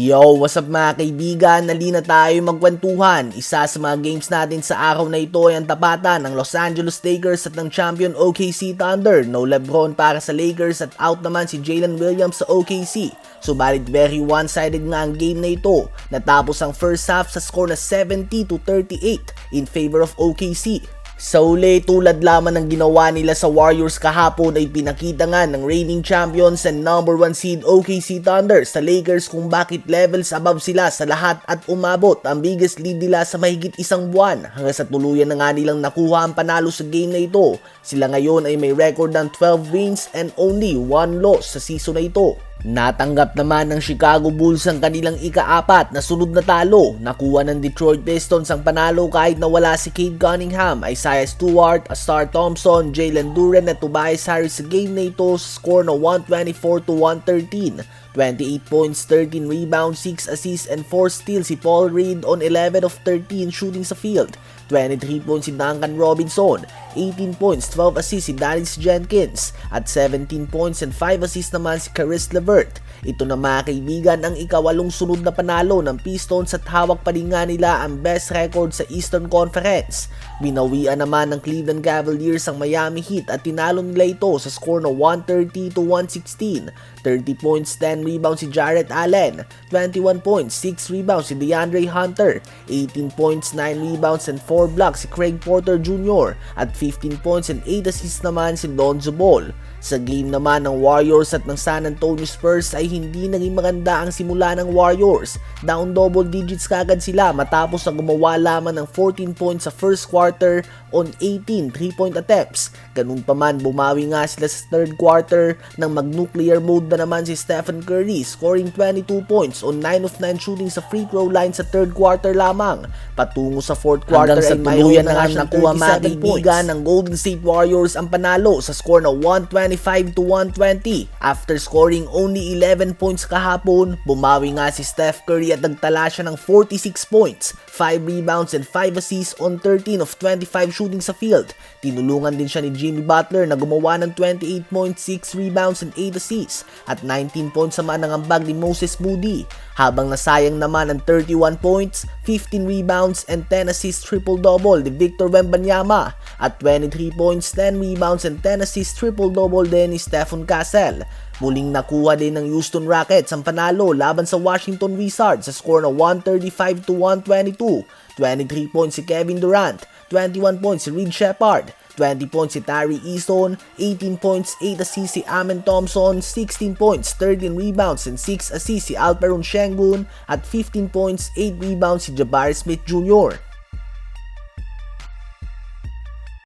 Yo, what's up mga kaibigan? Nali na tayo magkwentuhan. Isa sa mga games natin sa araw na ito ay ang tapatan ng Los Angeles Lakers at ng champion OKC Thunder. No Lebron para sa Lakers at out naman si Jalen Williams sa OKC. Subalit very one-sided nga ang game na ito. Natapos ang first half sa score na 70 to 38 in favor of OKC. Sa uli, tulad lamang ng ginawa nila sa Warriors kahapon ay pinakita nga ng reigning champions and number 1 seed OKC Thunder sa Lakers kung bakit levels above sila sa lahat at umabot ang biggest lead nila sa mahigit isang buwan hanggang sa tuluyan na nga nilang nakuha ang panalo sa game na ito. Sila ngayon ay may record ng 12 wins and only 1 loss sa season na ito. Natanggap naman ng Chicago Bulls ang kanilang ika-apat na sunod na talo. Nakuha ng Detroit Pistons ang panalo kahit nawala si Cade Cunningham, Isaiah Stewart, Astar Thompson, Jalen Duren at Tobias Harris sa game na ito score na 124 to 113. 28 points, 13 rebounds, 6 assists, and 4 steals si Paul Reed on 11 of 13 shooting sa field. 23 points si Duncan Robinson, 18 points, 12 assists si Dennis Jenkins, at 17 points and 5 assists naman si Caris LeVert. Ito na mga kaibigan ang ikawalong sunod na panalo ng Pistons at hawak pa rin nga nila ang best record sa Eastern Conference. Binawian naman ng Cleveland Cavaliers ang Miami Heat at tinalo nila ito sa score na 130 to 116. 30 points, 10 rebounds si Jarrett Allen, 21 points, 6 rebounds si DeAndre Hunter, 18 points, 9 rebounds and 4 blocks si Craig Porter Jr. at 15 points and 8 assists naman si Lonzo Ball. Sa game naman ng Warriors at ng San Antonio Spurs ay hindi naging maganda ang simula ng Warriors. Down double digits kagad sila matapos na gumawa lamang ng 14 points sa first quarter on 18 3-point attempts. Ganun pa man bumawi nga sila sa third quarter nang mag-nuclear mode na naman si Stephen Curry scoring 22 points on 9 of 9 shooting sa free throw line sa third quarter lamang. Patungo sa fourth quarter Hanggang sa ay tuluyan mayroon na nga nakuha nakuha mga kaibigan ng Golden State Warriors ang panalo sa score na 125 to 120. After scoring only 11 points kahapon, bumawi nga si Steph Curry at nagtala siya ng 46 points, 5 rebounds and 5 assists on 13 of 25 shooting sa field. Tinulungan din siya ni Jimmy Butler na gumawa ng 28 points, 6 rebounds and 8 assists at 19 points naman ang ambag ni Moses Moody. Habang nasayang naman ang 31 points, 15 rebounds and 10 assists triple-double ni Victor Wembanyama at 23 points, 10 rebounds and 10 assists triple-double din ni Stephen Castle. Muling nakuha din ng Houston Rockets ang panalo laban sa Washington Wizards sa score na 135 to 122. 23 points si Kevin Durant, 21 points si Reed Shepard, 20 points si Tyree Easton, 18 points, 8 assists si Amen Thompson, 16 points, 13 rebounds, and 6 assists si Alperon Shengun, at 15 points, 8 rebounds si Jabari Smith Jr.